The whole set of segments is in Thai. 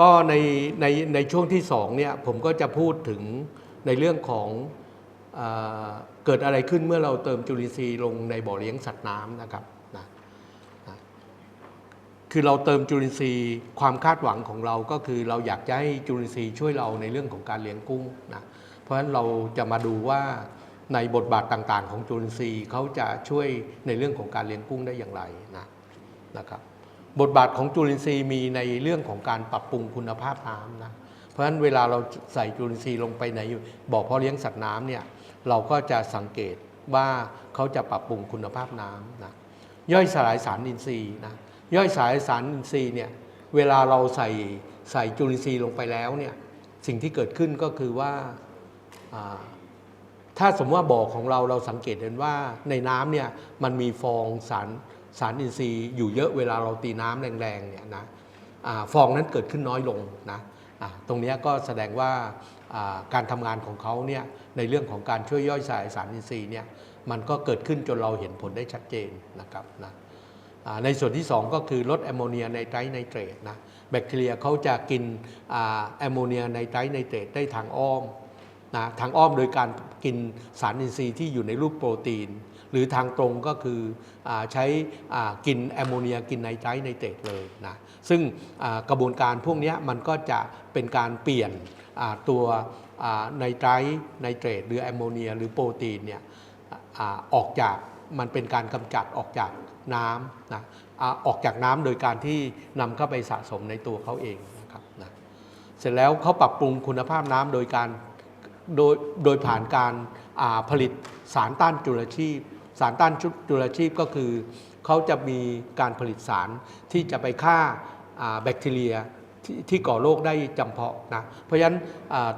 ก็ในในในช่วงที่สองเนี่ยผมก็จะพูดถึงในเรื่องของอเกิดอะไรขึ้นเมื่อเราเติมจุลินทรีย์ลงในบ่อเลี้ยงสัตว์น้ำนะครับนะนะคือเราเติมจุลินทรีย์ความคาดหวังของเราก็คือเราอยากจะให้จุลินทรีย์ช่วยเราในเรื่องของการเลี้ยงกุ้งนะเพราะฉะนั้นเราจะมาดูว่าในบทบาทต่างๆ ของจุลินทรีย์เขาจะช่วยในเรื่องของการเลี้ยงกุ้งได้อย่างไรนะนะครับ บทบาทของจุลินทรีย์มีในเรื่องของการปรับปรุงคุณภาพน้ำนะเพราะฉะนั้นเวลาเราใส่จุลินทรีย์ลงไปในบ่อเพาะเลี้ยงสัตว์น้ำเนี่ยเราก็จะสังเกตว่าเขาจะปรับปรุงคุณภาพน้ำนะย่อยสลายสารอินทรีย์นะย่อยสลายสารอินทรีย์เนี่ยเวลาเราใส่ใส่จุลินทรีย์ลงไปแล้วเนี่ยสิ่งที่เกิดขึ้นก็คือว่าถ้าสมมติว่าบ่อของเราเราสังเกตเห็นว่าในน้ำเนี่ยมันมีฟองสาร สารอินทรีย์อยู่เยอะเวลาเราตีน้ำแรงๆเนี่ยนะอาฟองนั้นเกิดขึ้นน้อยลงนะตรงนี้ก็แสดงว่าการทำงานของเขาเนี่ยในเรื่องของการช่วยย่อยสลายสารอินทรีย์เนี่ยมันก็เกิดขึ้นจนเราเห็นผลได้ชัดเจนนะครับนะในส่วนที่ 2 ก็คือลดแอมโมเนียไนไตรไนเตรตนะแบคทีเรียเขาจะกินแอมโมเนียไนไตรไนเตรตได้ทางอ้อมนะทางอ้อมโดยการกินสารอินทรีย์ที่อยู่ในรูปโปรตีน หรือทางตรงก็คืออใช้กินแอมโมเนียกินไนไตรท์ไนเตรตเลยนะซึ่งกระบวนการพวกนี้มันก็จะเป็นการเปลี่ยนตัวไนไตรท์ไนเตรตหรือแอมโมเนียหรือโปรตีนเนี่ยอออกจากมันเป็นการกำจัดออกจากน้ำนะออกจากน้ำโดยการที่นำเข้าไปสะสมในตัวเขาเองนะครับนะเสร็จแล้วเขาปรับปรุงคุณภาพน้ำโดยการโดยโดยผ่านการผลิตสารต้านจุลชีพ สารต้านจุลชีพก็คือ เขาจะมีการผลิตสารที่จะไปฆ่าแบคทีเรียที่ที่ก่อโรคได้จำเพาะนะ เพราะฉะนั้น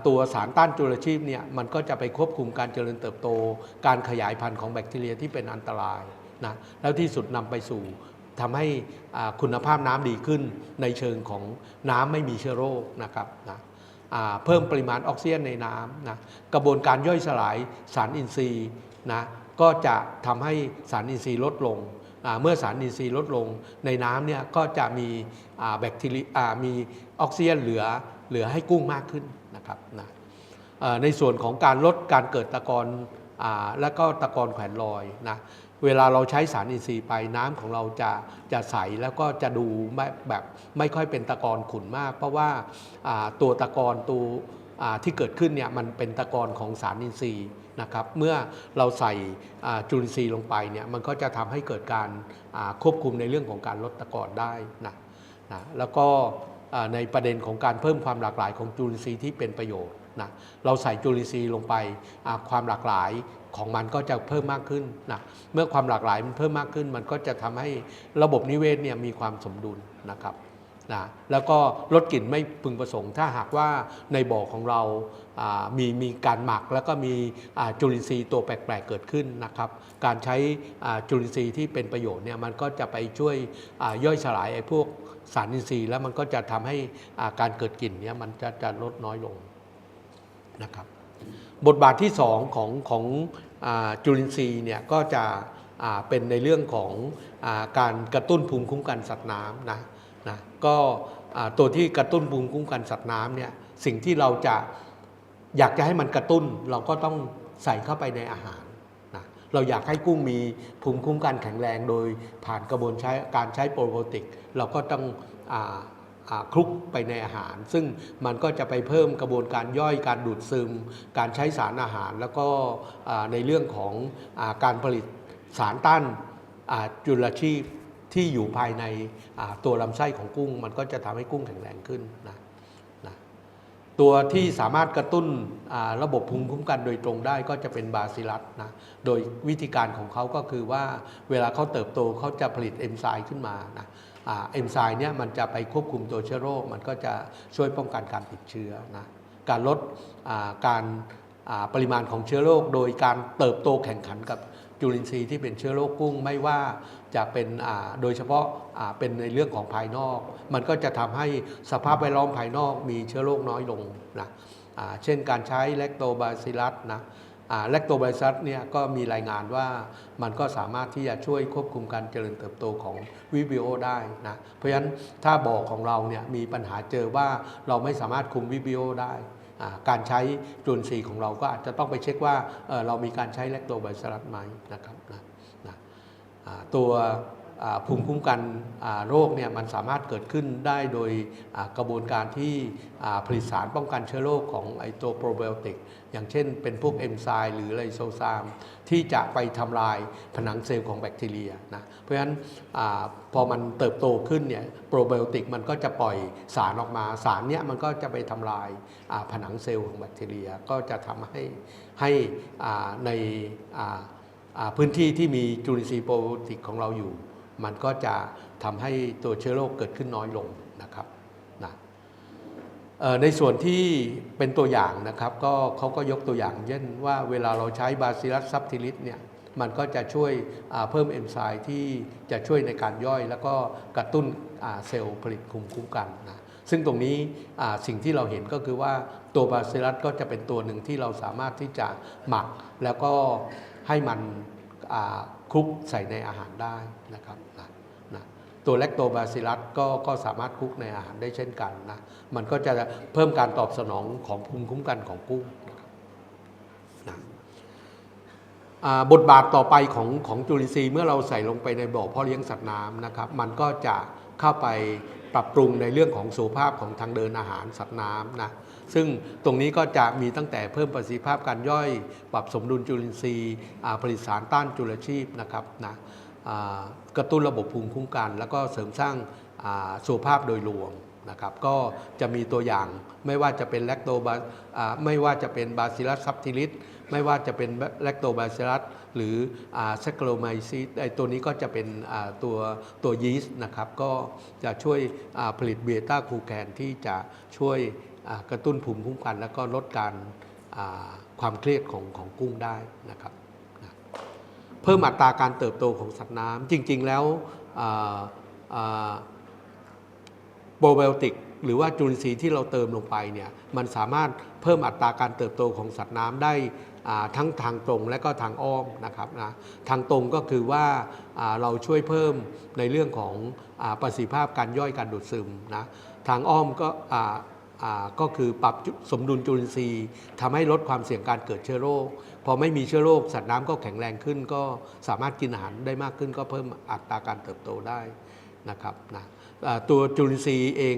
ตัวสารต้านจุลชีพเนี่ยมันก็จะไปควบคุมการเจริญเติบโต การขยายพันธุ์ของแบคทีเรียที่เป็นอันตรายนะแล้วที่สุดนำไปสู่ทำให้คุณภาพน้ำดีขึ้นในเชิงของน้ำไม่มีเชื้อโรคนะครับนะเพิ่มปริมาณออกซิเจนในน้ำนะกระบวนการย่อยสลายสารอินทรีย์นะ ก็จะทำให้สารอินทรีย์ลดลง เมื่อสารอินทรีย์ลดลงในน้ำเนี่ยก็จะมีแบคทีเรียมีออกซิเจนเหลือเหลือให้กุ้งมากขึ้นนะครับนะในส่วนของการลดการเกิดตะกอนอและก็ตะกอนแขวนลอยนะเวลาเราใช้สารอินทรีย์ไปน้ำของเราจะจะใสแล้วก็จะดูแบบไม่ค่อยเป็นตะกอนขุ่นมาก เพราะว่าตัวตะกอนตัวที่เกิดขึ้นเนี่ยมันเป็นตะกอนของสารอินทรีย์ นะครับ เมื่อเราใส่จุลินทรีย์ลงไปเนี่ยมันก็จะทำให้เกิดการควบคุมในเรื่องของการลดตะกอนได้นะนะแล้วก็ในประเด็นของการเพิ่มความหลากหลายของจุลินทรีย์ที่เป็นประโยชน์นะเราใส่จุลินทรีย์ลงไปความหลากหลายของมันก็จะเพิ่มมากขึ้นนะเมื่อความหลากหลายมันเพิ่มมากขึ้น มันก็จะทำให้ระบบนิเวศเนี่ยมีความสมดุลนะครับ นะแล้วก็ลดกลิ่นไม่พึงประสงค์ ถ้าหากว่าในบ่อของเรามีมีการหมักแล้วก็มีจุลินทรีย์ตัวแปลกๆเกิดขึ้นนะครับ การใช้จุลินทรีย์ที่เป็นประโยชน์เนี่ยมันก็จะไปช่วยย่อยสลายไอ้พวกสารอินทรีย์แล้วมันก็จะทำให้การเกิดกลิ่นเนี่ยมันจะจะลดน้อยลงนะครับ บทบาทที่สองของของอจุลินทรีย์เนี่ยก็จะเป็นในเรื่องของอการกระตุ้นภูมิคุ้มกันสัตว์น้ำนะ ก็ตัวที่กระตุ้นภูมิคุ้มกันสัตว์น้ำเนี่ยสิ่งที่เราจะอยากจะให้มันกระตุ้น เราก็ต้องใส่เข้าไปในอาหารนะเราอยากให้กุ้งมีภูมิคุ้มกันแข็งแรงโดยผ่านกระบวนใช้การใช้โปรไบโติก เราก็ต้องอคลุกไปในอาหาร ซึ่งมันก็จะไปเพิ่มกระบวนการย่อยการดูดซึม การใช้สารอาหาร แล้วก็ในเรื่องของอการผลิตสารต้านจุลชีพ ที่อยู่ภายในตัวลำไส้ของกุ้ง มันก็จะทำให้กุ้งแข็งแรงขึ้นนะนะตัวที่สามารถกระตุ้นระบบภูมิคุ้มกันโดยตรงได้ก็จะเป็นบาซิลัสนะโดยวิธีการของเขาก็คือว่าเวลาเขาเติบโตเขาจะผลิตเอนไซม์ขึ้นมานะเอนไซม์เนี่ยมันจะไปควบคุมตัวเชื้อโรค มันก็จะช่วยป้องกันการติดเชื้อนะการลดการปริมาณของเชื้อโรค โดยการเติบโตแข่งขันกับ จุลินทรีย์ที่เป็นเชื้อโรคกุ้งไม่ว่าจะเป็นโดยเฉพาะาเป็นในเรื่องของภายนอก มันก็จะทำให้สภาพแวดล้อมภายนอกมีเชื้อโรคน้อยลงนะเช่นการใช้แลคโตบาซิลัสนะแลคโตบาซิลัสเนี่ยก็มีรายงานว่ามันก็สามารถที่จะช่วยควบคุมการเจริญเติบโตของวิบิโอได้นะเพราะฉะนั้นถ้าบ่อของเราเนี่ยมีปัญหาเจอว่าเราไม่สามารถคุมวิบิโอได้ การใช้จุลินทรีย์ของเราก็อาจจะต้องไปเช็คว่าเรามีการใช้แลคโตบซิลัสไหมนะครับนะนะตัว ภูมิคุ้มกันโรคเนี่ยมันสามารถเกิดขึ้นได้โดยกระบวนการที่ผลิตสารป้องกันเชื้อโรคของไอตัวโปรไบโอติก อย่างเช่นเป็นพวกเอนไซม์หรือไลโซซามที่จะไปทำลายผนังเซลล์ของแบคทีเรียนะเพราะฉะนั้นอพอมันเติบโตขึ้นเนี่ยโปรไบโอติกมันก็จะปล่อยสารออกมาสารเนี้ยมันก็จะไปทำลายผนังเซลล์ของแบคทีเรีย ก็จะทำให้ให้ในพื้นที่ที่มีจุลินทรีย์โปรไบโอติกของเราอยู่ มันก็จะทำให้ตัวเชื้อโรคเกิดขึ้นน้อยลงนะครับนะในส่วนที่เป็นตัวอย่างนะครับก็เขาก็ยกตัวอย่าง เช่นว่าเวลาเราใช้บาซิลัสซับทิลิสเนี่ยมันก็จะช่วยเพิ่มเอนไซม์ที่จะช่วยในการย่อย แล้วก็กระตุ้นเซลล์ผลิตภูมิคุ้มกันนะซึ่งตรงนี้สิ่งที่เราเห็นก็คือว่าตัวบาซิลัสก็จะเป็นตัวหนึ่งที่เราสามารถที่จะหมักแล้วก็ให้มันคลุกใส่ในอาหารได้นะครับ ตัวแลคโตบาซิลัสก็ก็สามารถคุกในอาหารได้เช่นกันนะ มันก็จะเพิ่มการตอบสนองของภูมิคุ้มกันของกุ้งนะบทบาทต่อไปของของจุลินทรีย์เมื่อเราใส่ลงไปในบ่อเพาะเลี้ยงสัตว์น้ำนะครับ มันก็จะเข้าไปปรับปรุงในเรื่องของสุขภาพของทางเดินอาหารสัตว์น้ำนะซึ่งตรงนี้ก็จะมีตั้งแต่เพิ่มประสิทธิภาพการย่อย ปรับสมดุลจุลินทรีย์ผลิตสารต้านจุลชีพนะครับนะ กระตุ้นระบบภูมิคุ้มกัน แล้วก็เสริมสร้างสุขภาพโดยรวมนะครับก็จะมีตัวอย่างไม่ว่าจะเป็นแลคโตบาไม่ว่าจะเป็นบาซิลัสซับทิลิสไม่ว่าจะเป็นแลคโตบาซิลัสหรือแซคโลไมซิสไอตัวนี้ก็จะเป็นตัวตัวยีสต์นะครับก็จะช่วยผลิตเบต้าคูแคนที่จะช่วยกระตุ้นภูมิคุ้มกัน แล้วก็ลดการความเครียดของของกุ้งได้นะครับ เพิ่มอัตราการเติบโตของสัตว์น้ำจริง ๆ แล้วโปรไบโอติกหรือว่าจุลินทรีย์ที่เราเติมลงไปเนี่ยมันสามารถเพิ่มอัตราการเติบโตของสัตว์น้ำได้ทั้งทางตรงและก็ทางอ้อมนะครับนะทางตรงก็คือว่าเราช่วยเพิ่มในเรื่องของอประสิทธิภาพการย่อยการดูดซึมนะทางอ้อมก็ ก็คือปรับสมดุลจุลินทรีย์ทำให้ลดความเสี่ยงการเกิดเชื้อโรค พอไม่มีเชื้อโรค สัตว์น้ำก็แข็งแรงขึ้น ก็สามารถกินอาหารได้มากขึ้น ก็เพิ่มอัตราการเติบโตได้นะครับนะตัวจุลินทรีย์เอง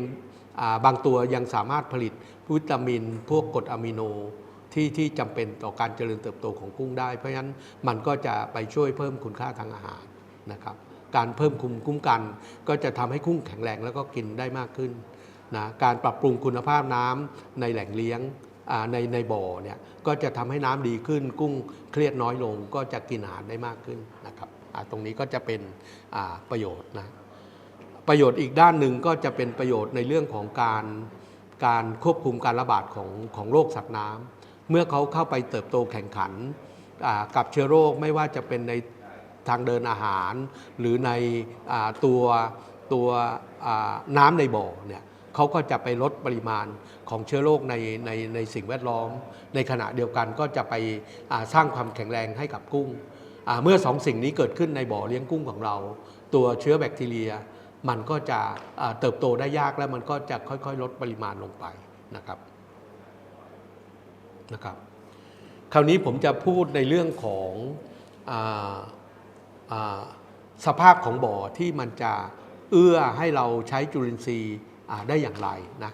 อบางตัวยังสามารถผลิตวิตามิน พวกกรดอะมิโนที่ที่จำเป็นต่อการเจริญเติบโตของกุ้งได้ เพราะฉะนั้นมันก็จะไปช่วยเพิ่มคุณค่าทางอาหารนะครับ การเพิ่มคุมคุ้มกัน ก็จะทำให้กุ้งแข็งแรงแล้วก็กินได้มากขึ้น นะการปรับปรุงคุณภาพน้ำในแหล่งเลี้ยงในในบ่อเนี่ยก็จะทำให้น้ำดีขึ้น กุ้งเครียดน้อยลงก็จะกินอาหารได้มากขึ้นนะครับตรงนี้ก็จะเป็นประโยชน์นะประโยชน์อีกด้านหนึ่งก็จะเป็นประโยชน์ในเรื่องของการการควบคุมการระบาดของของโรคสัตว์น้ำเมื่อเขาเข้าไปเติบโตแข่งขันกับเชื้อโรคไม่ว่าจะเป็นในทางเดินอาหาร หรือในอตัวตัวน้ำในบ่อเนี่ย เขาก็จะไปลดปริมาณของเชื้อโรคในในในสิ่งแวดล้อม ในขณะเดียวกันก็จะไปสร้างความแข็งแรงให้กับกุ้ง เมื่อสองสิ่งนี้เกิดขึ้นในบ่อเลี้ยงกุ้งของเรา ตัวเชื้อแบคทีเรีย มันก็จะเติบโตได้ยากแล้วมันก็จะค่อยๆ ลดปริมาณลงไปนะครับนะครับ คราวนี้ผมจะพูดในเรื่องของออสภาพของบ่อที่มันจะเอื้อให้เราใช้จุลินทรีย์ ได้อย่างไรนะ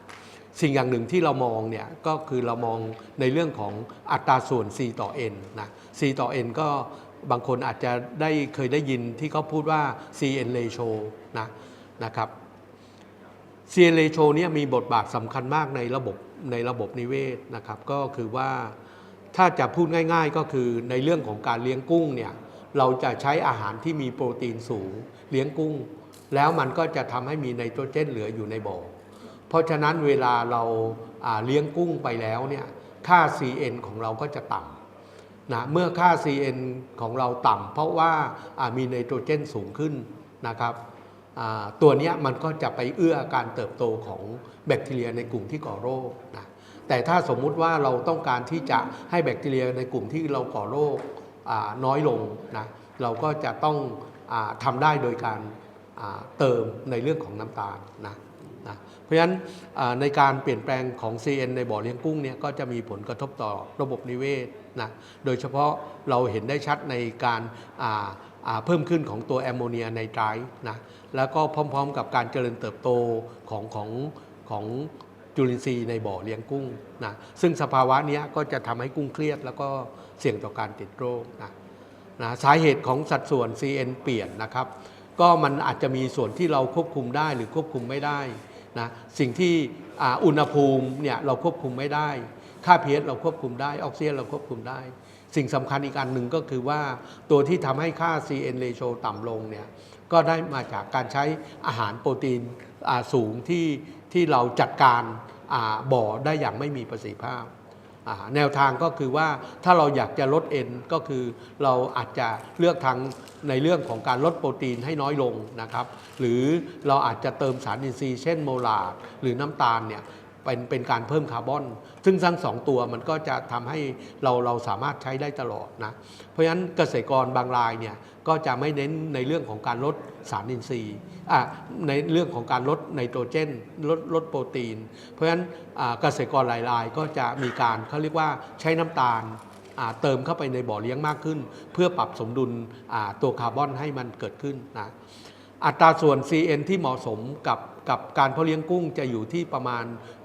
สิ่งอย่างหนึ่งที่เรามองเนี่ยก็คือเรามองในเรื่องของอัตราส่วน C ต่อ N นะ C ต่อ N ก็บางคนอาจจะได้เคยได้ยินที่เขาพูดว่า CN ratio นะนะครับซีเอเลโชเนี่ยมีบทบาทสำคัญมากในระบบในระบบนิเวศนะครับ ก็คือว่าถ้าจะพูดง่าย ๆ ก็คือในเรื่องของการเลี้ยงกุ้งเนี่ยเราจะใช้อาหารที่มีโปรตีนสูงเลี้ยงกุ้ง แล้วมันก็จะทำให้มีไนโตรเจนเหลืออยู่ในบ่อ เพราะฉะนั้นเวลาเราาเลี้ยงกุ้งไปแล้วเนี่ยค่า CN ของเราก็จะต่ำนะเมื่อค่า CN ของเราต่ำเพราะว่าามีไนโตรเจนสูงขึ้นนะครับตัวนี้มันก็จะไปเอื้อการเติบโตของแบคทีเรียในกลุ่มที่ก่อโรคนะแต่ถ้าสมมุติว่าเราต้องการที่จะให้แบคทีเรียในกลุ่มที่เราก่อโรคน้อยลงนะเราก็จะต้องอทำได้โดยการ เติมในเรื่องของน้ำตาลนะนะเพราะฉะนั้นในการเปลี่ยนแปลงของ CN ในบ่อเลี้ยงกุ้งเนี่ยก็จะมีผลกระทบต่อระบบนิเวศนะโดยเฉพาะเราเห็นได้ชัดในการาาเพิ่มขึ้นของตัวแอมโมเนียไนไตร์นะแล้วก็พร้อมๆ กับการเจริญเติบโตของของของจุลินทรีย์ในบ่อเลี้ยงกุ้งนะซึ่งสภาวะนี้ก็จะทำให้กุ้งเครียด แล้วก็เสี่ยงต่อการติดโรคนะนะสาเหตุของสัดส่วน CN เปลี่ยนนะครับ ก็มันอาจจะมีส่วนที่เราควบคุมได้หรือควบคุมไม่ได้นะสิ่งที่อุณหภูมิเนี่ยเราควบคุมไม่ได้ ค่า pH เราควบคุมได้ ออกซิเจนเราควบคุมได้ สิ่งสำคัญอีกอันหนึ่งก็คือว่าตัวที่ทำให้ค่า CN ratio ต่ำลงเนี่ยก็ได้มาจากการใช้อาหารโปรตีนสูงที่ที่เราจัดการบ่อได้อย่างไม่มีประสิทธิภาพ แนวทางก็คือว่าถ้าเราอยากจะลดเอ็นก็คือเราอาจจะเลือกทางในเรื่องของการลดโปรตีนให้น้อยลงนะครับ หรือเราอาจจะเติมสารอินทรีย์เช่นโมลาร์ดหรือน้ำตาลเนี่ย เป็นเป็นการเพิ่มคาร์บอน ซึ่งทั้งสองตัวมันก็จะทำให้เราเราสามารถใช้ได้ตลอดนะ เพราะฉะนั้นเกษตรกรบางรายเนี่ยก็จะไม่เน้นในเรื่องของการลดสารอินทรีย์อะในเรื่องของการลดไนโตรเจนลดลดโปรตีน เพราะฉะนั้นเกษตรกรหลายรายก็จะมีการเขาเรียกว่าใช้น้ำตาลเติมเข้าไปในบ่อเลี้ยงมากขึ้น เพื่อปรับสมดุลตัวคาร์บอนให้มันเกิดขึ้นนะอัตราส่วน CN ที่เหมาะสมกับ กับการเพาะเลี้ยงกุ้งจะอยู่ที่ประมาณ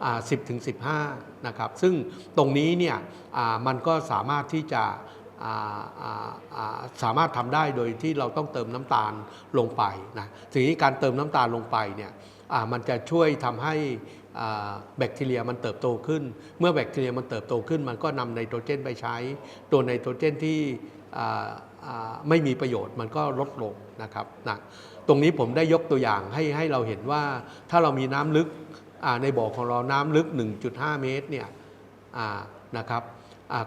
10ถึง15 นะครับ ซึ่งตรงนี้เนี่ยมันก็สามารถที่จะสามารถทำได้โดยที่เราต้องเติมน้ำตาลลงไปนะทีนี้การเติมน้ำตาลลงไปเนี่ยมันจะช่วยทำให้แบคทีเรียมันเติบโตขึ้น เมื่อแบคทีเรียมันเติบโตขึ้น มันก็นำไนโตรเจนไปใช้ ตัวไนโตรเจนที่ไม่มีประโยชน์มันก็ลดลงนะครับนะ ตรงนี้ผมได้ยกตัวอย่างให้ให้เราเห็นว่าถ้าเรามีน้ำลึกในบ่อของเราน้ำลึก 1.5 เมตรเนี่ยนะครับ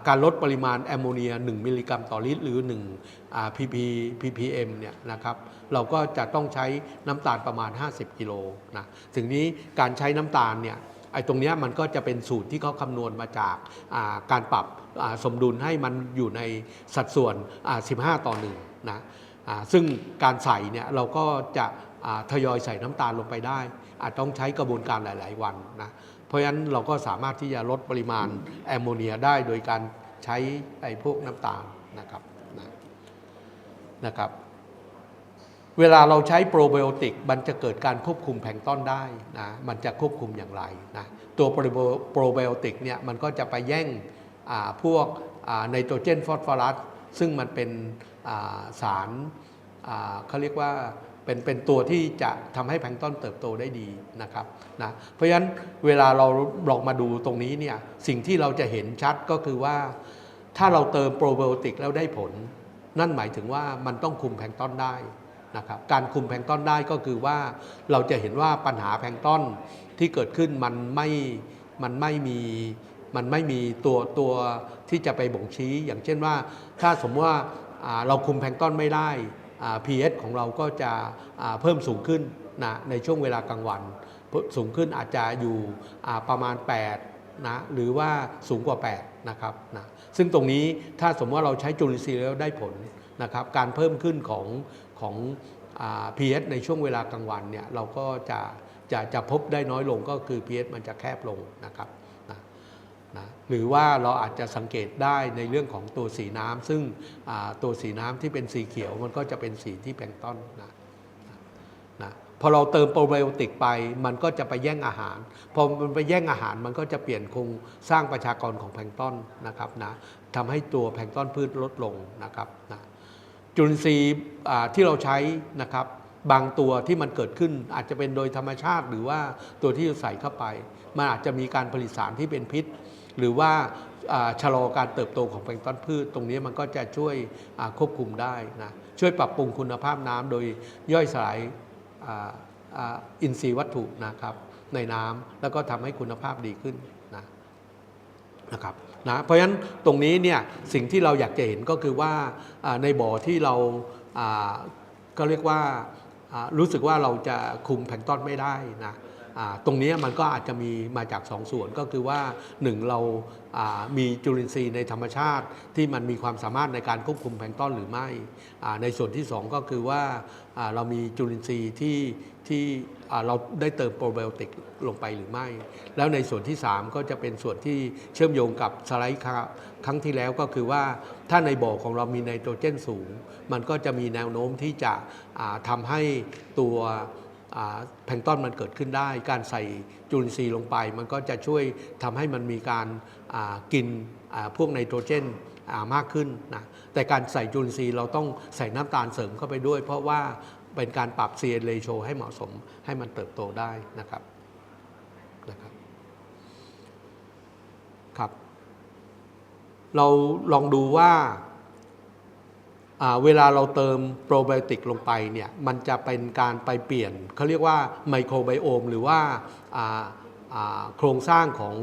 การลดปริมาณแอมโมเนีย 1 มิลลิกรัมต่อลิตร หรือ1 pp ppm เนี่ยนะครับเราก็จะต้องใช้น้ำตาลประมาณ 50 กิโลนะถึงนี้การใช้น้ำตาลเนี่ยไอ้ตรงนี้มันก็จะเป็นสูตรที่เขาคำนวณมาจากาการปรับสมดุลให้มันอยู่ในสัดส่วน 15 ต่อ1นะ ซึ่งการใส่เนี่ยเราก็จะทยอยใส่น้ำตาลลงไปได้ อาจต้องใช้กระบวนการหลาย ๆ วันนะเพราะฉะนั้นเราก็สามารถที่จะลดปริมาณแอมโมเนียได้โดยการใช้ไอ้พวกน้ำตาลนะครับนะนะครับ เวลาเราใช้โปรไบโอติกมันจะเกิดการควบคุมแพลงต้นได้นะมันจะควบคุมอย่างไรนะตัวโปรไบโอติกเนี่ยมันก็จะไปแย่งพวกไนโตรเจนฟอสฟอรัส ซึ่งมันเป็นาสารเขาเรียกว่าเป็นเป็นตัวที่จะทำให้แพลงต้นเติบโตได้ดีนะครับนะเพราะฉะนั้นเวลาเราลองมาดูตรงนี้เนี่ยสิ่งที่เราจะเห็นชัดก็คือว่า ถ้าเราเติมโปรไบโอติกแล้วได้ผล นั่นหมายถึงว่ามันต้องคุมแพลงต้นได้นะครับการคุมแพลงต้นได้ก็คือว่าเราจะเห็นว่าปัญหาแพลงต้นที่เกิดขึ้นมันไม่มันไม่มี มันไม่มีตัวตัวที่จะไปบ่งชี้ อย่างเช่นว่า ถ้าสมมติว่าเราคุมแพลงต้นไม่ได้ pH ของเราก็จะเพิ่มสูงขึ้นนะในช่วงเวลากลางวัน สูงขึ้นอาจจะอยู่ประมาณ 8นะหรือว่าสูงกว่า 8 นะครับนะซึ่งตรงนี้ถ้าสมมติว่าเราใช้จุลินทรีย์แล้วได้ผลนะครับการเพิ่มขึ้นของของอ pH ในช่วงเวลากลางวันเนี่ยเราก็จะจะจะพบได้น้อยลงก็คือ pH มันจะแคบลงนะครับ นะหรือว่าเราอาจจะสังเกตได้ในเรื่องของตัวสีน้ำซึ่งตัวสีน้ำที่เป็นสีเขียวมันก็จะเป็นสีที่แพลงต้นนะนะพอเราเติมโปรไบโอติกไป มันก็จะไปแย่งอาหาร พอมันไปแย่งอาหารมันก็จะเปลี่ยนโครงสร้างประชากรของแพลงต้นนะครับนะทำให้ตัวแพลงต้นพืชลดลงนะครับนะจุลินทรีย์ที่เราใช้นะครับบางตัวที่มันเกิดขึ้นอาจจะเป็นโดยธรรมชาติ หรือว่าตัวที่ใส่เข้าไป มันอาจจะมีการผลิตสารที่เป็นพิษ หรือว่าชะลอการเติบโตของแพลงต้นพืช ตรงนี้มันก็จะช่วยควบคุมได้นะช่วยปรับปรุงคุณภาพน้ำโดยย่อยสลายอินทรีย์วัตถุนะครับในน้ำแล้วก็ทำให้คุณภาพดีขึ้นนะนะครับนะเพราะฉะนั้นตรงนี้เนี่ยสิ่งที่เราอยากจะเห็นก็คือว่าในบ่อที่เราก็เรียกว่ารู้สึกว่าเราจะคุมแพลงต้นไม่ได้นะ ตรงนี้มันก็อาจจะมีมาจากสองส่วนก็คือว่าหนึ่งเรามีจุลินทรีย์ในธรรมชาติ ที่มันมีความสามารถในการควบคุมแพลงก์ต้นหรือไม่ ในส่วนที่สองก็คือว่าเรามีจุลินทรีย์ที่ที่เราได้เติมโปรไบโอติกลงไปหรือไม่ แล้วในส่วนที่ 3 ก็จะเป็นส่วนที่เชื่อมโยงกับสไลด์ครั้งครั้งที่แล้วก็คือว่าถ้าในบ่อของเรามีไนโตรเจนสูง มันก็จะมีแนวโน้มที่จะทำาให้ตัว แพลงต้นมันเกิดขึ้นได้ การใส่จุลินทรีย์ลงไป มันก็จะช่วยทำให้มันมีการกินพวกไนโตรเจนมากขึ้นนะแต่การใส่จุลินทรีย์เราต้องใส่น้ำตาลเสริมเข้าไปด้วย เพราะว่าเป็นการปรับ CN ratio ให้เหมาะสมให้มันเติบโตได้นะครับนะครับครับ เราลองดูว่า เวลาเราเติมโปรไบโอติกลงไปเนี่ยมันจะเป็นการไปเปลี่ยนเขาเรียกว่าไมโครไบโอมหรือว่าโครงสร้างของ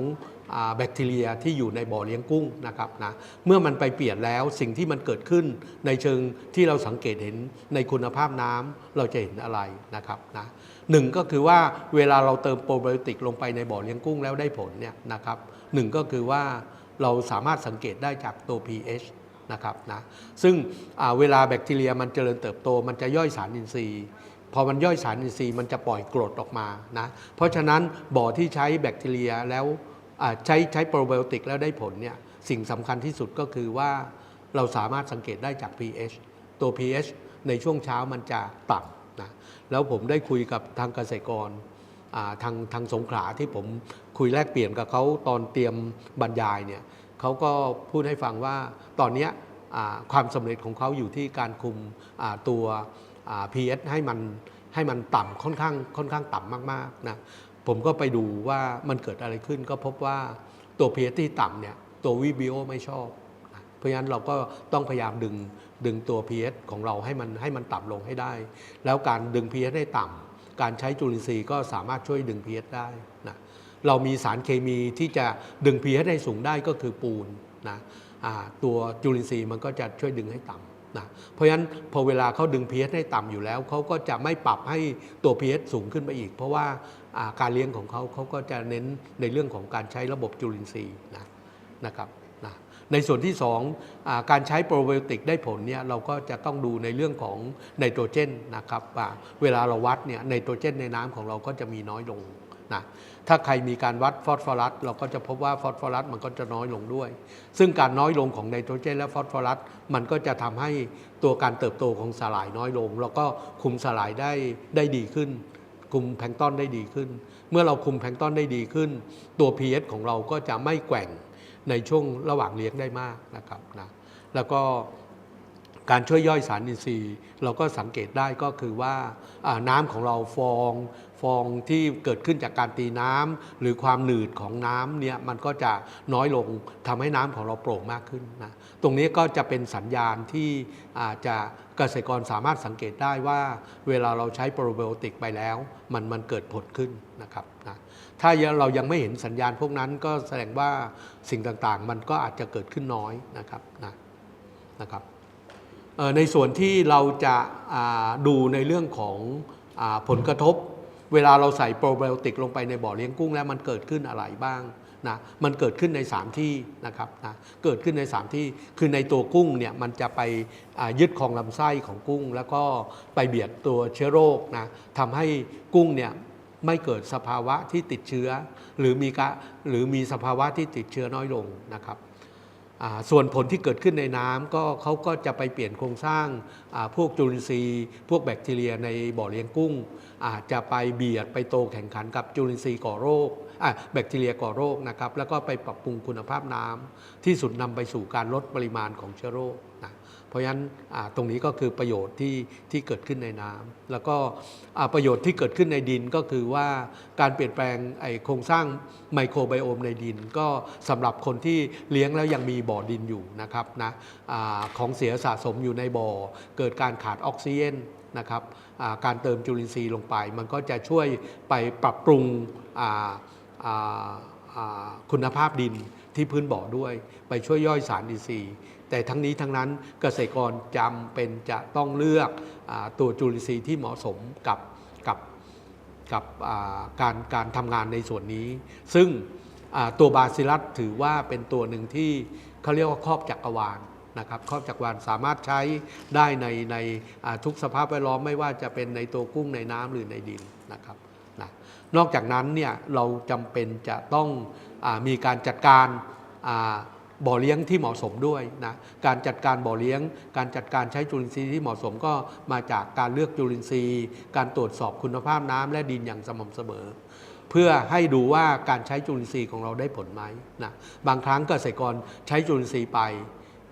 แบคทีเรียที่อยู่ในบ่อเลี้ยงกุ้งนะครับนะเมื่อมันไปเปลี่ยนแล้วสิ่งที่มันเกิดขึ้นในเชิงที่เราสังเกตเห็นในคุณภาพน้ำเราจะเห็นอะไรนะครับนะหนึ่งก็คือว่าเวลาเราเติมโปรไบโอติกลงไปในบ่อเลี้ยงกุ้งแล้วได้ผลเนี่ยนะครับหนึ่งก็คือว่าเราสามารถสังเกตได้จากตัว pH นะครับนะซึ่งเวลาแบคทีเรียมันเจริญเติบโต มันจะย่อยสารอินทรีย์พอมันย่อยสารอินทรีย์มันจะปล่อยกรดออกมานะเพราะฉะนั้นบ่อที่ใช้แบคทีเรียแล้วใช้ใช้โปรไบโอติกแล้วได้ผลเนี่ยสิ่งสำคัญที่สุดก็คือว่าเราสามารถสังเกตได้จาก pH ตัว pH ในช่วงเช้ามันจะต่ำนะแล้วผมได้คุยกับทางเกษตรกรทางทางสงขลาที่ผมคุยแลกเปลี่ยนกับเขาตอนเตรียมบรรยายเนี่ย เขาก็พูดให้ฟังว่าตอนนี้ความสำเร็จของเขาอยู่ที่การคุมตัว pH ให้มันให้มันต่ำค่อนข้างค่อนข้างต่ำมากๆนะผมก็ไปดูว่ามันเกิดอะไรขึ้นก็พบว่าตัว pH ที่ต่ำเนี่ยตัววิบิโอไม่ชอบ เพราะฉะนั้นเราก็ต้องพยายามดึงดึงตัว pH ของเราให้มันให้มันต่ำลงให้ได้ แล้วการดึง pH ให้ต่ำการใช้จุลินทรีย์ก็สามารถช่วยดึง pH ได้นะ เรามีสารเคมีที่จะดึง pH ให้สูงได้ก็คือปูนนะตัวจุลินทรีย์มันก็จะช่วยดึงให้ต่ำนะเพราะฉะนั้นพอเวลาเขาดึง pH ให้ต่ำอยู่แล้วเขาก็จะไม่ปรับให้ตัว pH สูงขึ้นไปอีก เพราะว่าการเลี้ยงของเขาเขาก็จะเน้นในเรื่องของการใช้ระบบจุลินทรีย์นะนะครับนะในส่วนที่2อการใช้โปรไบโอติกได้ผลเนี่ยเราก็จะต้องดูในเรื่องของไนโตรเจนนะครับเวลาเราวัดเนี่ยไนโตรเจนในน้ำของเราก็จะมีน้อยลง นะถ้าใครมีการวัดฟอสฟอรัสเราก็จะพบว่าฟอสฟอรัสมันก็จะน้อยลงด้วย ซึ่งการน้อยลงของไนโตรเจนและฟอสฟอรัสมันก็จะทำให้ตัวการเติบโตของสาหร่ายน้อยลง แล้วก็คุมสาหร่ายได้ได้ดีขึ้น คุมแพลงต้นได้ดีขึ้น เมื่อเราคุมแพลงต้นได้ดีขึ้น ตัว pH ของเราก็จะไม่แกว่งในช่วงระหว่างเลี้ยงได้มากนะครับนะแล้วก็ การช่วยย่อยสารอินทรีย์ เราก็สังเกตได้ก็คือว่าน้ำของเราฟองฟองที่เกิดขึ้นจากการตีน้ำหรือความหนืดของน้ำเนี่ยมันก็จะน้อยลงทำให้น้ำของเราโปร่งมากขึ้นนะตรงนี้ก็จะเป็นสัญญาณที่อาจจะเกษตรกรสามารถสังเกตได้ว่า เวลาเราใช้โปรไบโอติกไปแล้ว มันมันเกิดผลขึ้นนะครับนะถ้าเรายังไม่เห็นสัญญาณพวกนั้นก็แสดงว่าสิ่งต่างๆ มันก็อาจจะเกิดขึ้นน้อยนะครับนะนะครับ ในส่วนที่เราจะดูในเรื่องของอผลกระทบ เวลาเราใส่โปรไบโอติกลงไปในบ่อเลี้ยงกุ้งแล้วมันเกิดขึ้นอะไรบ้างนะมันเกิดขึ้นใน 3 ที่นะครับนะเกิดขึ้นใน 3 ที่คือในตัวกุ้งเนี่ยมันจะไปยึดของลำไส้ของกุ้ง แล้วก็ไปเบียดตัวเชื้อโรคนะทำให้กุ้งเนี่ยไม่เกิดสภาวะที่ติดเชื้อ หรือมีกะหรือมีสภาวะที่ติดเชื้อน้อยลงนะครับ ส่วนผลที่เกิดขึ้นในน้ำก็เขาก็จะไปเปลี่ยนโครงสร้างพวกจุลินทรีย์ พวกแบคทีเรียในบ่อเลี้ยงกุ้ง อาจจะไปเบียดไปโตแข่งขันกับจุลินทรีย์ก่อโรค แบคทีเรียก่อโรคนะครับแล้วก็ไปปรับปรุงคุณภาพน้ำที่สุดนำไปสู่การลดปริมาณของเชื้อโรคนะเพราะฉะนั้นตรงนี้ก็คือประโยชน์ที่ที่เกิดขึ้นในน้ำแล้วก็ประโยชน์ที่เกิดขึ้นในดินก็คือว่าการเปลี่ยนแปลงไอโครงสร้างไมโครไบโอมในดิน ก็สำหรับคนที่เลี้ยงแล้วยังมีบ่อดินอยู่นะครับนะอของเสียสะสมอยู่ในบ่อ เกิดการขาดออกซิเจนนะครับการเติมจุลินทรีย์ลงไป มันก็จะช่วยไปปรับปรุงอ คุณภาพดินที่พื้นบ่อด้วย ไปช่วยย่อยสารอินทรีย์ แต่ทั้งนี้ทั้งนั้นเกษตรกรจำเป็นจะต้องเลือกอตัวจุลินทรีย์ที่เหมาะสมกับกับกับการการทำงานในส่วนนี้ ซึ่งตัวบาซิลัสถือว่าเป็นตัวหนึ่งที่เขาเรียกว่าครอบจักรวาลนะครับครอบจักรวาลสามารถใช้ได้ในในทุกสภาพแวดล้อมไม่ว่าจะเป็นในตัวกุ้งในน้ำหรือในดินนะครับ นอกจากนั้นเนี่ยเราจำเป็นจะต้องอมีการจัดการบ่อเลี้ยงที่เหมาะสมด้วยนะการจัดการบ่อเลี้ยง การจัดการใช้จุลินทรีย์ที่เหมาะสมก็มาจากการเลือกจุลินทรีย์ การตรวจสอบคุณภาพน้ำและดินอย่างสม่ำเสมอ เพื่อให้ดูว่าการใช้จุลินทรีย์ของเราได้ผลไหมนะบางครั้งเกษตรกรใช้จุลินทรีย์ไป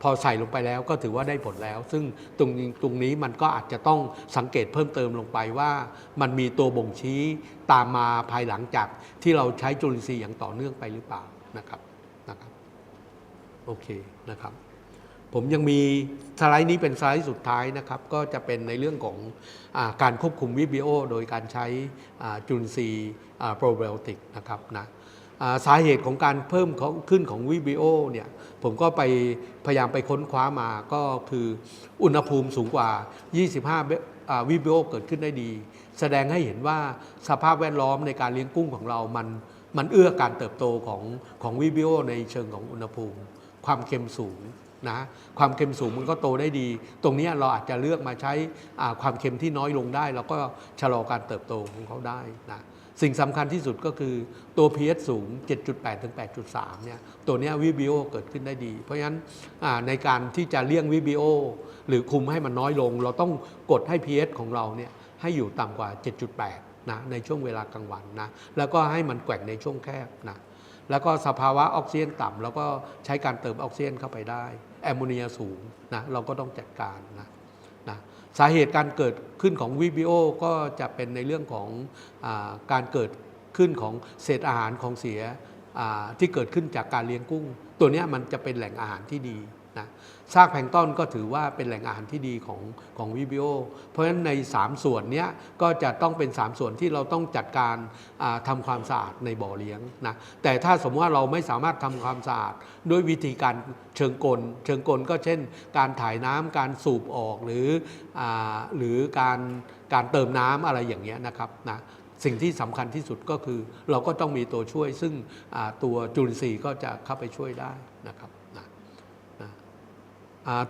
พอใส่ลงไปแล้วก็ถือว่าได้ผลแล้ว ซึ่งตรงนี้ตรงนี้มันก็อาจจะต้องสังเกตเพิ่มเติมลงไปว่า มันมีตัวบ่งชี้ตามมาภายหลังจากที่เราใช้จุลินทรีย์อย่างต่อเนื่องไปหรือเปล่านะครับนะครับโอเคนะครับ ผมยังมีสไลด์นี้เป็นสไลด์สุดท้ายนะครับ ก็จะเป็นในเรื่องของอการควบคุมวิบิโอ โดยการใช้จุลินทรีย์โปรไบโอติกนะครับนะ สาเหตุของการเพิ่มขึ้นของวิบิโอเนี่ยผมก็ไปพยายามไปค้นคว้ามาก็คืออุณหภูมิสูงกว่า 25 วิบิโอเกิดขึ้นได้ดี แสดงให้เห็นว่าสภาพแวดล้อมในการเลี้ยงกุ้งของเรามันมันเอื้อการเติบโตของของวิบิโอในเชิงของอุณหภูมิ ความเค็มสูงนะความเค็มสูงมันก็โตได้ดี ตรงนี้เราอาจจะเลือกมาใช้ความเค็มที่น้อยลงได้ แล้วก็ชะลอการเติบโตของเขาได้นะ สิ่งสำคัญที่สุดก็คือตัว pH สูง 7.8 ถึง 8.3 เนี่ย ตัวนี้วิบิโอเกิดขึ้นได้ดี เพราะฉะนั้นในการที่จะเลี่ยงวิบิโอหรือคุมให้มันน้อยลง เราต้องกดให้ pH ของเราเนี่ยให้อยู่ต่ำกว่า 7.8 นะในช่วงเวลากลางวันนะ แล้วก็ให้มันแกว่งในช่วงแคบนะ แล้วก็สภาวะออกซิเจนต่ำแล้วก็ใช้การเติมออกซิเจนเข้าไปได้ แอมโมเนียสูงนะเราก็ต้องจัดการนะนะ สาเหตุการเกิดขึ้นของวิบิโอก็จะเป็นในเรื่องของอการเกิดขึ้นของเศษอาหารของเสียที่เกิดขึ้นจากการเลี้ยงกุ้ง ตัวนี้มันจะเป็นแหล่งอาหารที่ดี นะซากแพลงต้นก็ถือว่าเป็นแหล่งอาหารที่ดีของของวิบิโอ เพราะฉะนั้นใน 3 ส่วนนี้ก็จะต้องเป็น 3 ส่วนที่เราต้องจัดการอ่าทำความสะอาดในบ่อเลี้ยงนะแต่ถ้าสมมติว่าเราไม่สามารถทำความสะอาดด้วยวิธีการเชิงกล เชิงกลก็เช่น การถ่ายน้ำการสูบออกหรืออหรือการการเติมน้ำอะไรอย่างเงี้ยนะครับนะสิ่งที่สำคัญที่สุดก็คือเราก็ต้องมีตัวช่วย ซึ่งตัวจุลินทรีย์ก็จะเข้าไปช่วยได้นะครับนะ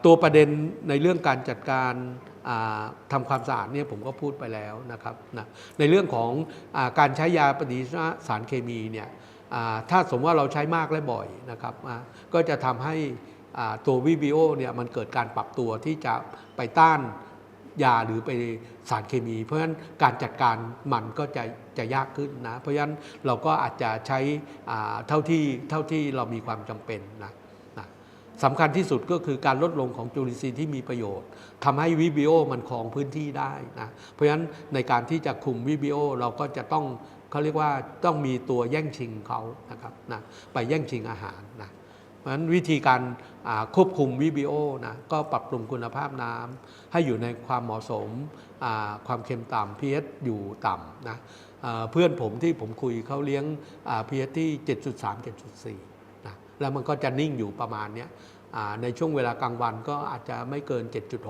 ตัวประเด็นในเรื่องการจัดการอ่าทำความสะอาดเนี่ยผมก็พูดไปแล้วนะครับนะในเรื่องของอการใช้ยาปฏิชีวนะสารเคมีเนี่ยถ้าสมมติว่าเราใช้มากและบ่อยนะครับก็จะทำให้ตัววิบิโอเนี่ยมันเกิดการปรับตัวที่จะไปต้านยาหรือไปสารเคมี เพราะฉะนั้นการจัดการมันก็จะจะยากขึ้นนะเพราะฉะนั้นเราก็อาจจะใช้เท่าที่เท่าที่เรามีความจำเป็นนะ สำคัญที่สุดก็คือการลดลงของจุลินทรีย์ที่มีประโยชน์ทำให้วิบิโอมันครองพื้นที่ได้นะเพราะฉะนั้นในการที่จะคุมวิบิโอเราก็จะต้องเขาเรียกว่าต้องมีตัวแย่งชิงเขานะครับนะไปแย่งชิงอาหารนะเพราะฉะนั้นวิธีการควบคุมวิบิโอนะก็ปรับปรุงคุณภาพน้ำให้อยู่ในความเหมาะสมความเค็มต่ำ pH อยู่ต่ำนะเพื่อนผมที่ผมคุยเขาเลี้ยงอ่า pH ที่ 7.3 7.4 แล้วมันก็จะนิ่งอยู่ประมาณนี้ในช่วงเวลากลางวันก็อาจจะไม่เกิน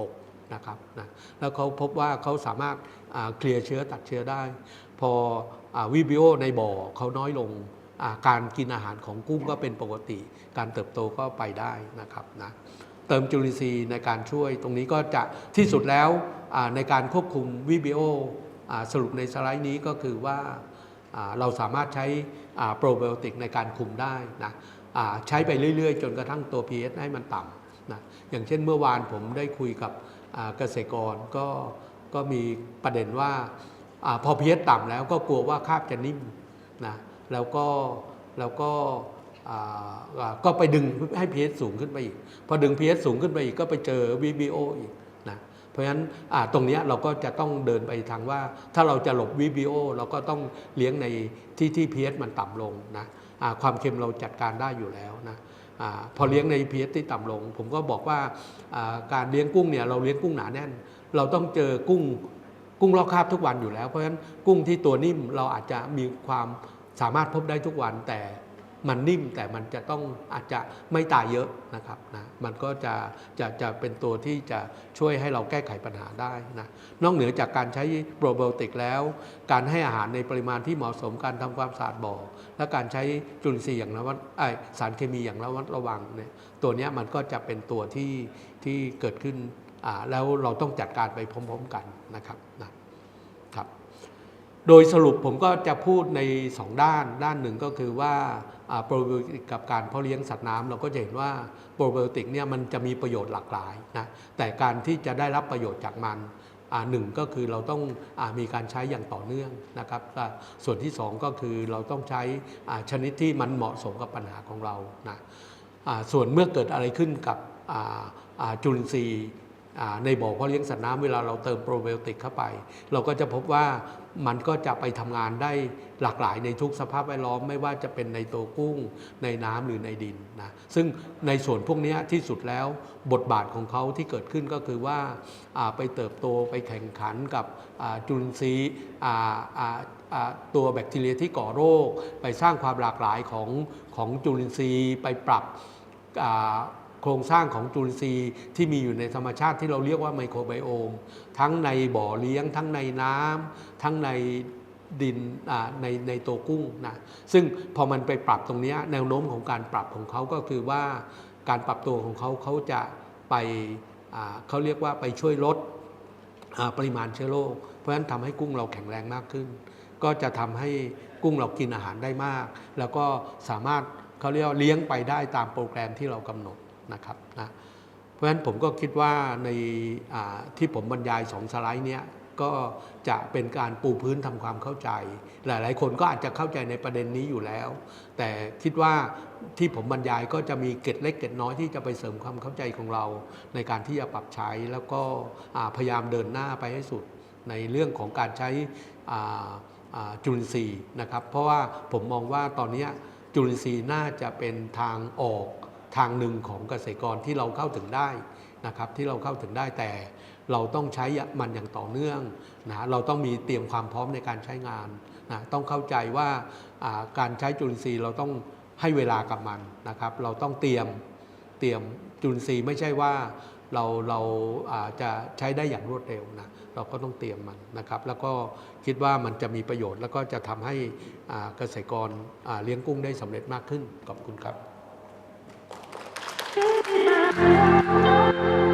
7.6 นะครับนะแล้วเขาพบว่าเขาสามารถเคลียร์เชื้อตัดเชื้อได้ พออวิบิโอในบ่อเขาน้อยลงการกินอาหารของกุ้งก็เป็นปกติ การเติบโตก็ไปได้นะครับนะเติมจุลินทรีย์ในการช่วย ตรงนี้ก็จะที่สุดแล้วในการควบคุมวิบิโอสรุปในสไลด์นี้ก็คือว่าเราสามารถใช้โปรไบโอติกในการคุมได้นะ ใช้ไปเรื่อย ๆ จนกระทั่งตัว pH ให้มันต่ำนะอย่างเช่นเมื่อวานผมได้คุยกับเกษตรกรก็ก็มีประเด็นว่าอพอ pH ต่ำแล้วก็กลัวว่าคาบจะนิ่มนะแล้วก็แล้วก็ก็ไปดึงให้ pH สูงขึ้นไปอีก พอดึง pH สูงขึ้นไปอีกก็ไปเจอ VBO อีกนะเพราะฉะนั้นตรงนี้เราก็จะต้องเดินไปทางว่า ถ้าเราจะหลบ VBO เราก็ต้องเลี้ยงในที่ที่ pH มันต่ำลงนะ ความเค็มเราจัดการได้อยู่แล้วนะอพอเลี้ยงใน pH ที่ต่ำลง ผมก็บอกว่าอ่าการเลี้ยงกุ้งเนี่ยเราเลี้ยงกุ้งหนาแน่น เราต้องเจอกุ้งกุ้งลอกคราบทุกวันอยู่แล้ว เพราะฉะนั้นกุ้งที่ตัวนิ่มเราอาจจะมีความสามารถพบได้ทุกวันแต่มันนิ่มแต่มันจะต้องอาจจะไม่ตายเยอะนะครับนะมันก็จะจะจะเป็นตัวที่จะช่วยให้เราแก้ไขปัญหาได้นะนอกเหนือจากการใช้โปรไบโอติกแล้ว การให้อาหารในปริมาณที่เหมาะสมการทำความสะอาดบ่อ และการใช้จุลินทรีย์อย่างระมัดสารเคมีอย่างระมัดระวังเนี่ยตัวนี้มันก็จะเป็นตัวที่ที่เกิดขึ้นอ่าแล้วเราต้องจัดการไปพร้อม ๆกันนะครับนะครับ โดยสรุปผมก็จะพูดใน 2 ด้านด้านหนึ่งก็คือว่าโปรไบโอติกกับการเพาะเลี้ยงสัตว์น้ำเราก็จะเห็นว่าโปรไบโอติกเนี่ยมันจะมีประโยชน์หลากหลายนะแต่การที่จะได้รับประโยชน์จากมัน หนึ่งก็คือเราต้องอมีการใช้อย่างต่อเนื่องนะครับ ส่วนที่ 2 ก็คือเราต้องใช้ชนิดที่มันเหมาะสมกับปัญหาของเรานะส่วนเมื่อเกิดอะไรขึ้นกับจุลินทรีย์ ในบ่อเพาะเลี้ยงสัตว์น้ำเวลาเราเติมโปรไบโอติกเข้าไป เราก็จะพบว่ามันก็จะไปทำงานได้หลากหลายในทุกสภาพแวดล้อมไม่ว่าจะเป็นในตัวกุ้งในน้ำหรือในดินนะซึ่งในส่วนพวกนี้ที่สุดแล้วบทบาทของเขาที่เกิดขึ้นก็คือว่าไปเติบโตไปแข่งขันกับจุลินทรีย์ตัวแบคทีเรียที่ก่อโรค ไปสร้างความหลากหลายของของจุลินทรีย์ ไปปรับ โครงสร้างของจุลินทรีย์ที่มีอยู่ในธรรมชาติที่เราเรียกว่าไมโครไบโอม ทั้งในบ่อเลี้ยง ทั้งในน้ำทั้งในดินในในตัวกุ้งนะซึ่งพอมันไปปรับตรงนี้แนวโน้มของการปรับของเขาก็คือว่าการปรับตัวของเขาเขาจะไปเขาเรียกว่าไปช่วยลดปริมาณเชื้อโรคเพราะฉะนั้นทำให้กุ้งเราแข็งแรงมากขึ้น ก็จะทำให้กุ้งเรากินอาหารได้มาก แล้วก็สามารถเขาเรียกเลี้ยงไปได้ตามโปรแกรมที่เรากำหนด นะครับนะเพราะฉะนั้นผมก็คิดว่าในที่ผมบรรยายสองสไลด์เนี้ยก็จะเป็นการปูพื้นทำความเข้าใจ หลาย ๆ คนก็อาจจะเข้าใจในประเด็นนี้อยู่แล้ว แต่คิดว่าที่ผมบรรยายก็จะมีเกร็ดเล็กเกร็ดน้อยที่จะไปเสริมความเข้าใจของเรา ในการที่จะปรับใช้แล้วก็พยายามเดินหน้าไปให้สุดในเรื่องของการใช้จุลินทรีย์นะครับ เพราะว่าผมมองว่าตอนนี้จุลินทรีย์น่าจะเป็นทางออก ทางหนึ่งของเกษตรกรที่เราเข้าถึงได้นะครับที่เราเข้าถึงได้แต่เราต้องใช้มันอย่างต่อเนื่องนะเราต้องมีเตรียมความพร้อมในการใช้งานนะต้องเข้าใจว่าการใช้จุลินทรีย์เราต้องให้เวลากับมันนะครับ เราต้องเตรียมเตรียมจุลินทรีย์ไม่ใช่ว่าเราเราจะใช้ได้อย่างรวดเร็วนะเราก็ต้องเตรียมมันนะครับ แล้วก็คิดว่ามันจะมีประโยชน์ แล้วก็จะทำให้เกษตรกรเลี้ยงกุ้งได้สำเร็จมากขึ้นขอบคุณครับ Thank you.